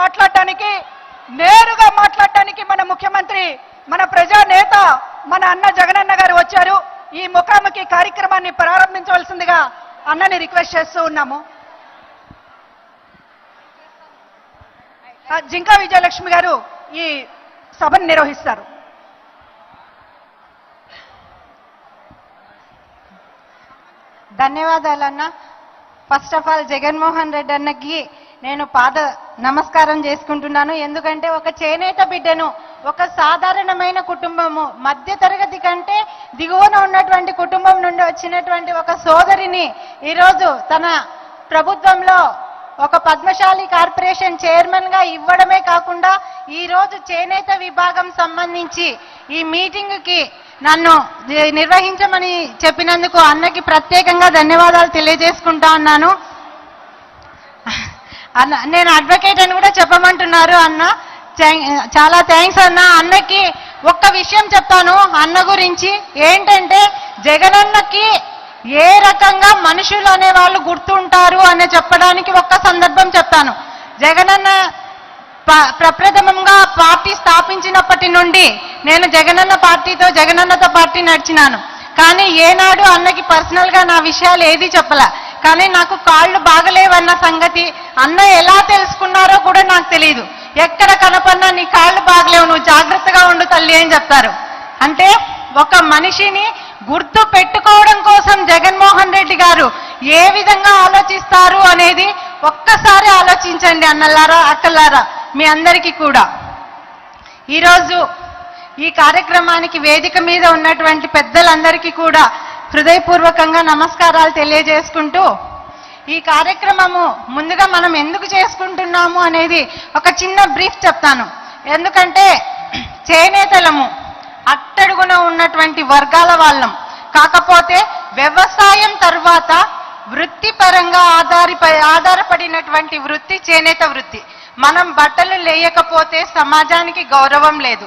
మాట్లాడటానికి నేరుగా మాట్లాడటానికి మన ముఖ్యమంత్రి మన ప్రజా నేత మన అన్న జగనన్న గారు వచ్చారు. ఈ ముఖాముఖి కార్యక్రమాన్ని ప్రారంభించవలసిందిగా అన్నని రిక్వెస్ట్ చేస్తూ ఉన్నాము. జింకా విజయలక్ష్మి గారు ఈ సభను నిర్వహిస్తారు. ధన్యవాదాలు అన్న. First of all Jaganmohan Reddy అన్నకి నేను పాద నమస్కారం చేసుకుంటున్నాను. ఎందుకంటే ఒక చేనేత బిడ్డను ఒక సాధారణమైన కుటుంబము మధ్య తరగతి కంటే దిగువన ఉన్నటువంటి కుటుంబం నుండి వచ్చినటువంటి ఒక సోదరిని ఈరోజు తన ప్రభుత్వంలో ఒక పద్మశాలి కార్పొరేషన్ చైర్మన్గా ఇవ్వడమే కాకుండా ఈ రోజు చేనేత విభాగం సంబంధించి ఈ మీటింగ్కి నన్ను నిర్వహించమని చెప్పినందుకు అన్నకి ప్రత్యేకంగా ధన్యవాదాలు తెలియజేసుకుంటా ఉన్నాను. అన్న నేను అడ్వకేట్ అని కూడా చెప్పమంటున్నారు అన్న. Eh, చాలా థ్యాంక్స్ అన్న. అన్నకి ఒక్క విషయం చెప్తాను. అన్న గురించి ఏంటంటే జగనన్నకి ఏ రకంగా మనుషులు అనే వాళ్ళు గుర్తుంటారు అని చెప్పడానికి ఒక్క సందర్భం చెప్తాను. జగనన్న ప్రప్రథమంగా పార్టీ స్థాపించినప్పటి నుండి నేను జగనన్న పార్టీతో జగనన్నతో పార్టీ నడిచినాను. కానీ ఏనాడు అన్నకి పర్సనల్గా నా విషయాలు ఏది చెప్పలే. కానీ నాకు కాళ్ళు బాగలేవన్న సంగతి అన్న ఎలా తెలుసుకున్నారో కూడా నాకు తెలియదు ఎక్కడ కనపన్నా నీ కాళ్ళు బాగలేవు నువ్వు జాగ్రత్తగా ఉండు తల్లి అని చెప్తారు. అంటే ఒక మనిషిని గుర్తు పెట్టుకోవడం కోసం జగన్మోహన్ రెడ్డి గారు ఏ విధంగా ఆలోచిస్తారు అనేది ఒక్కసారి ఆలోచించండి అన్నలారా అక్కలారా మీ అందరికీ కూడా. ఈరోజు ఈ కార్యక్రమానికి వేదిక మీద ఉన్నటువంటి పెద్దలందరికీ కూడా హృదయపూర్వకంగా నమస్కారాలు తెలియజేసుకుంటూ ఈ కార్యక్రమము ముందుగా మనం ఎందుకు చేసుకుంటున్నాము అనేది ఒక చిన్న బ్రీఫ్ చెప్తాను. ఎందుకంటే చేనేతలము అట్టడుగున ఉన్నటువంటి వర్గాల వాళ్ళం. కాకపోతే వ్యవసాయం తర్వాత వృత్తిపరంగా ఆధారిప ఆధారపడినటువంటి వృత్తి చేనేత వృత్తి. మనం బట్టలు లేయకపోతే సమాజానికి గౌరవం లేదు.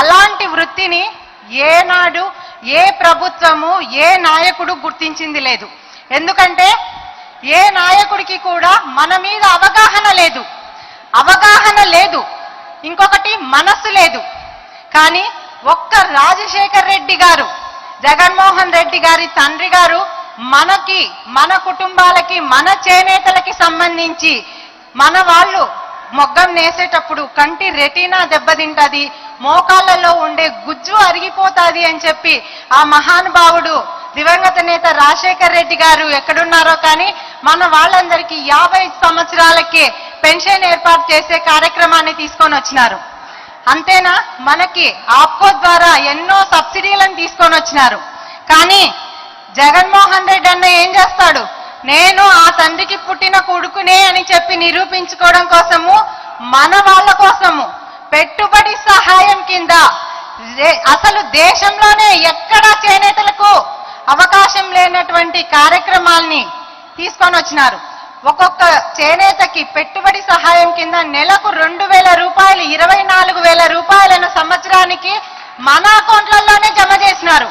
అలాంటి వృత్తిని ఏనాడు ఏ ప్రభుత్వము ఏ నాయకుడు గుర్తించింది లేదు. ఎందుకంటే ఏ నాయకుడికి కూడా మన మీద అవగాహన లేదు. అవగాహన లేదు. ఇంకొకటి మనస్సు లేదు. కానీ ఒక్క రాజశేఖర్ రెడ్డి గారు జగన్మోహన్ రెడ్డి గారి తండ్రి గారు మనకి మన కుటుంబాలకి మన చేనేతలకి సంబంధించి మన వాళ్ళు మొగ్గం నేసేటప్పుడు కంటి రెటీనా దెబ్బతింటది మోకాళ్ళలో ఉండే వస్తుంది అని చెప్పి ఆ మహానుభావుడు దివంగత నేత రాజశేఖర్ రెడ్డి గారు ఎక్కడున్నారో కానీ మన వాళ్ళందరికీ యాభై సంవత్సరాలకే పెన్షన్ ఏర్పాటు చేసే కార్యక్రమాన్ని తీసుకొని వచ్చినారు. అంతేనా? మనకి ఆప్కో ద్వారా ఎన్నో సబ్సిడీలను తీసుకొని వచ్చినారు. కానీ జగన్మోహన్ రెడ్డి అన్న ఏం చేస్తాడు? నేను ఆ తండ్రికి పుట్టిన కొడుకునే అని చెప్పి నిరూపించుకోవడం కోసము మన వాళ్ళ కోసము పెట్టుబడి సహాయం కింద అసలు దేశంలోనే ఎక్కడా చేనేతలకు అవకాశం లేనటువంటి కార్యక్రమాల్ని తీసుకొని వచ్చినారు. ఒక్కొక్క చేనేతకి పెట్టుబడి సహాయం కింద నెలకు రెండు వేల రూపాయలు ఇరవై నాలుగు వేల రూపాయలను సంవత్సరానికి మన అకౌంట్లలోనే జమ చేసినారు.